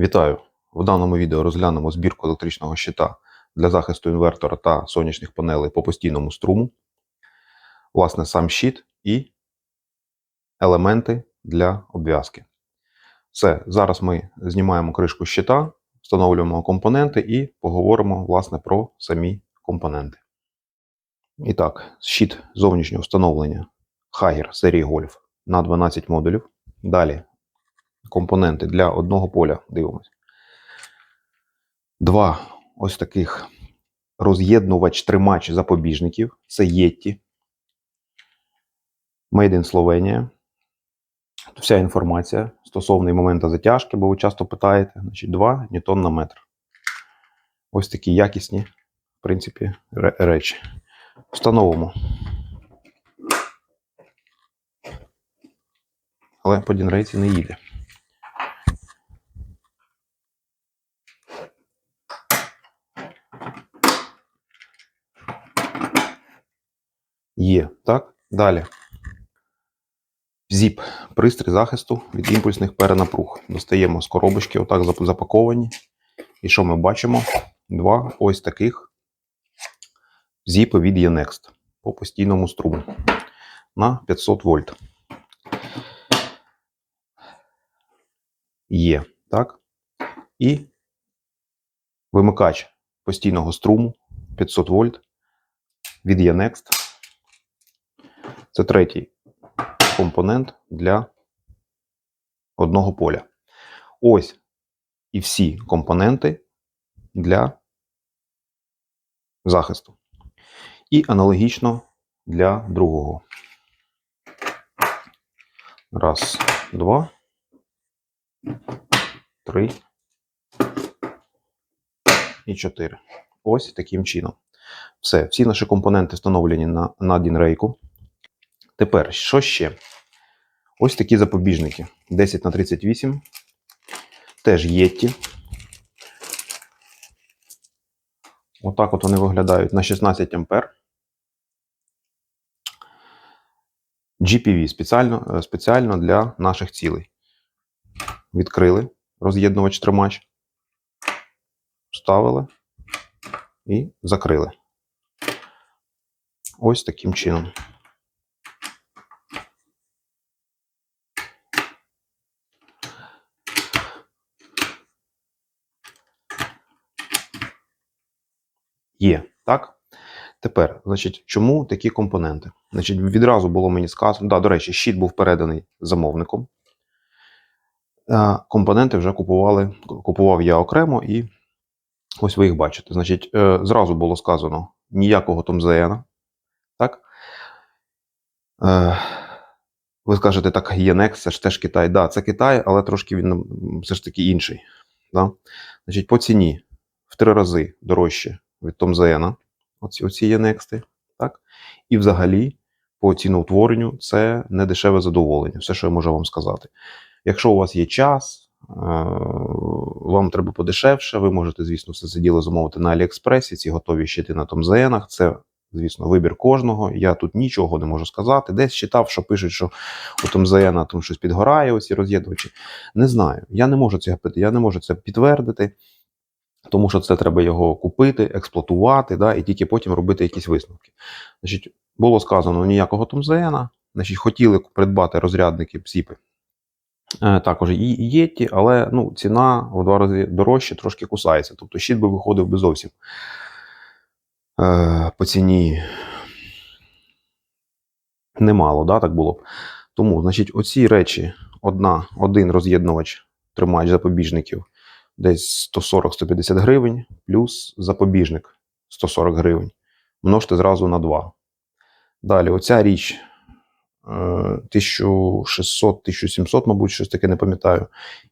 Вітаю! В даному відео розглянемо збірку електричного щита для захисту інвертора та сонячних панелей по постійному струму, власне, сам щит і елементи для обв'язки. Все, зараз ми знімаємо кришку щита, встановлюємо компоненти і поговоримо власне про самі компоненти. І так, щит зовнішнього встановлення Hager серії Golf на 12 модулів. Далі компоненти для одного поля. Дивимось. Два ось таких роз'єднувач тримач запобіжників. Це Yeti. Made in Словенія. Тут вся інформація стосовно моменту затяжки, бо ви часто питаєте. Значить, 2 ньютон на метр. Ось такі якісні, в принципі, речі. Встановимо. Але по Дінрейці не їде. Є. Так? Далі. Зіп. Пристрій захисту від імпульсних перенапруг. Достаємо з коробочки, отак запаковані. І що ми бачимо? Два ось таких зіпи від Yenext по постійному струму на 500 вольт. Є. Так? І вимикач постійного струму 500 вольт від Yenext. Це третій компонент для одного поля. Ось і всі компоненти для захисту. І аналогічно для другого. Раз, два, три і чотири. Ось таким чином. Все, всі наші компоненти встановлені на, на Дінрейку. Тепер, що ще? Ось такі запобіжники. 10 на 38. Теж єтті. Отак от вони виглядають на 16 ампер. GPV спеціально, е, спеціально для наших цілей. Відкрили роз'єднувач тримач. Вставили і закрили. Ось таким чином. Є, так? Тепер, значить, чому такі компоненти? Значить, відразу було мені сказано, да, до речі, щит був переданий замовником. Компоненти вже купували, купував я окремо, і ось ви їх бачите. Значить, е, зразу було сказано ніякого Томзеена. Так? Е, Ви скажете, так, Єнекс, це ж теж Китай. Так, да, це Китай, але трошки він все ж таки інший. Да? Значить, по ціні в три рази дорожче від Томзеена, оці, оці є нексти, так? І взагалі, по ціноутворенню, це не дешеве задоволення, все, що я можу вам сказати. Якщо у вас є час, е, вам треба подешевше, ви можете, звісно, все це діло замовити на Аліекспресі, ці готові щити на Томзеенах. Це, звісно, вибір кожного. Я тут нічого не можу сказати. Десь читав, що пишуть, що у Томзеена там щось підгорає, оці роз'єднувачі. Не знаю. Я не можу це, я не можу це підтвердити. Тому що це треба його купити, експлуатувати, да, і тільки потім робити якісь висновки. Значить, було сказано ніякого Томзена, значить, хотіли придбати розрядники псіпи. Е, також і Єті, але ну, ціна в два рази дорожче, трошки кусається. Тобто щит би виходив би зовсім е, по ціні немало, да, так було б. Тому, значить, оці речі, одна, один роз'єднувач, тримач запобіжників десь 140-150 гривень, плюс запобіжник 140 гривень. Множте зразу на 2. Далі, оця річ е, 1600-1700, мабуть, щось таке не пам'ятаю.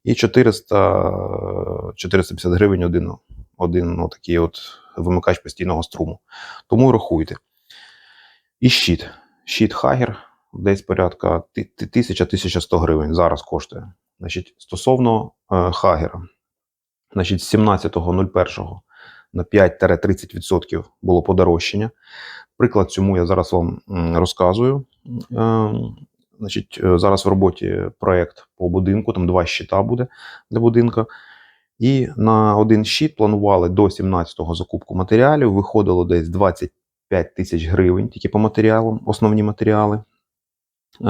І 400 450 гривень один, один ну, такий от вимикач постійного струму. Тому рахуйте. І щит. Щит Хагер десь порядка 1000-1100 гривень зараз коштує. Значить, стосовно е, Хагера. Значить, з 17.01 на 5-30% було подорожчання. Приклад цьому я зараз вам розказую. Е, Значить, е, зараз в роботі проєкт по будинку, там два щита буде для будинку. І на один щит планували до 17-го закупку матеріалів. Виходило десь 25 тисяч гривень тільки по матеріалам, основні матеріали. Е,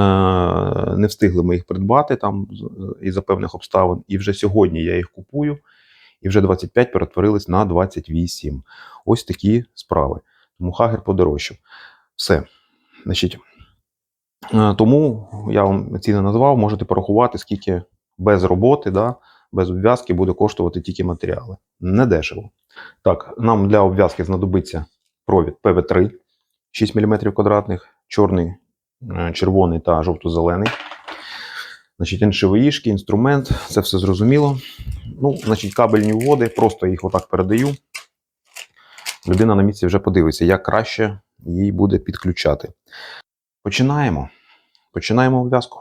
Не встигли ми їх придбати там з- із-за певних обставин. І вже сьогодні я їх купую, і вже 25 перетворились на 28. Ось такі справи. Тому хагер подорожчав. Все. Значить, е, тому я вам ціни назвав, можете порахувати, скільки без роботи, да, без обв'язки буде коштувати тільки матеріали. Недешево. Так, нам для обв'язки знадобиться провід ПВ3 6 мм квадратних, чорний, е, червоний та жовто-зелений. Значить, НШВІшки, інструмент, це все зрозуміло. Ну, значить, кабельні вводи, просто їх отак передаю. Людина на місці вже подивиться, як краще їй буде підключати. Починаємо. Починаємо обв'язку.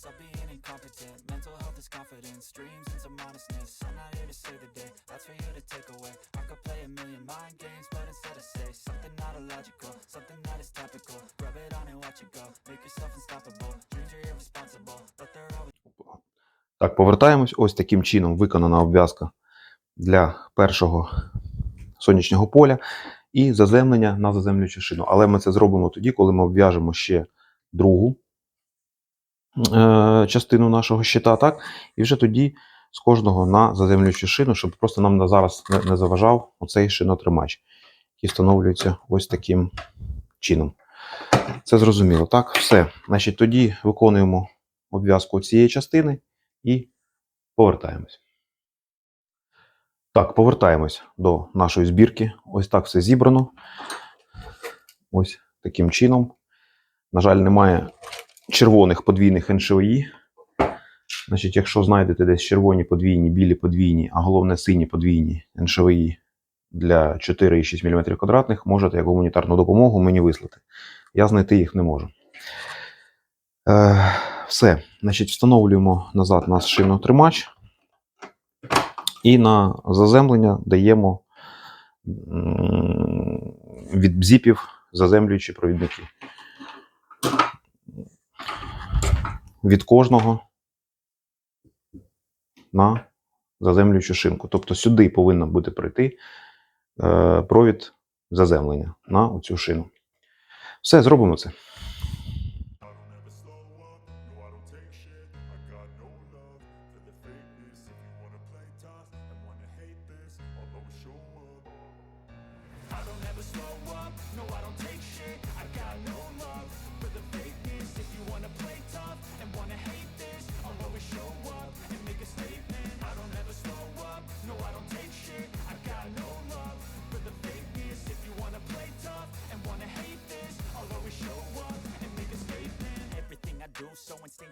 consequence of being incompetent Mental health is confidence, dreams and some honestness I'm not here to save the day, that's for you to take away I could play a million mind games, but instead I say Something not illogical, something that is topical Rub it on and watch it go, make yourself unstoppable Dreams are irresponsible, but they're always Так, повертаємось. Ось таким чином виконана обв'язка для першого сонячного поля і заземлення на заземлюючу шину. Але ми це зробимо тоді, коли ми обв'яжемо ще другу е, частину нашого щита, так? І вже тоді з кожного на заземлюючу шину, щоб просто нам на зараз не, не заважав оцей шинотримач, який встановлюється ось таким чином. Це зрозуміло, так? Все. Значить, тоді виконуємо обв'язку цієї частини і повертаємось. Так, повертаємось до нашої збірки. Ось так все зібрано. Ось таким чином. На жаль, немає червоних подвійних НШОІ. Значить, якщо знайдете десь червоні подвійні, білі подвійні, а головне сині подвійні НШВІ для 4,6 мм квадратних, можете як гуманітарну допомогу мені вислати. Я знайти їх не можу. Е, все. Значить, встановлюємо назад наш шинотримач. І на заземлення даємо від бзіпів заземлюючі провідники. Від кожного на заземлюючу шинку. Тобто сюди повинен буде прийти е, провід заземлення на цю шину. Все, зробимо це.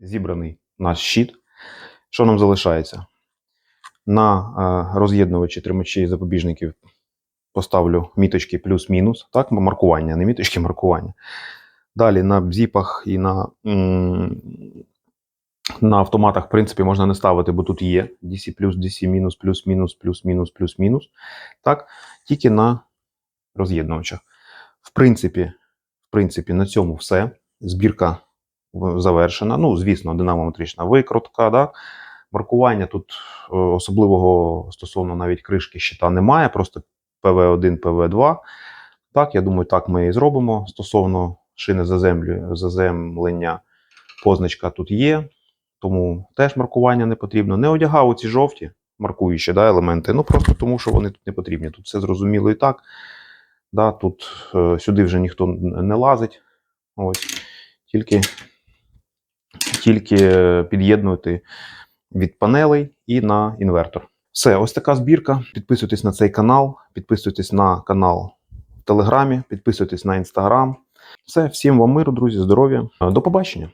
Зібраний наш щит. Що нам залишається? На е, роз'єднувачі тримачі запобіжників поставлю міточки плюс-мінус. Так, маркування, не міточки, маркування. Далі на бзіпах і на, на автоматах, в принципі, можна не ставити, бо тут є DC плюс, DC мінус, плюс-мінус, плюс-мінус, плюс-мінус. Так, тільки на роз'єднувачах. В принципі, принципі, на цьому все. Збірка завершена. Ну, звісно, динамометрична викрутка. Да? Маркування тут е, особливого стосовно навіть кришки щита немає, просто ПВ1, ПВ2. Так, я думаю, так ми і зробимо. Стосовно шини заземлення, позначка тут є, тому теж маркування не потрібно. Не одягав оці жовті маркуючі да, елементи, ну просто тому, що вони тут не потрібні. Тут все зрозуміло і так. Да, тут е, сюди вже ніхто не лазить. Ось. Тільки, тільки е, під'єднувати від панелей і на інвертор. Все, ось така збірка. Підписуйтесь на цей канал, підписуйтесь на канал в Телеграмі, підписуйтесь на інстаграм. Все, всім вам миру, друзі, здоров'я. До побачення.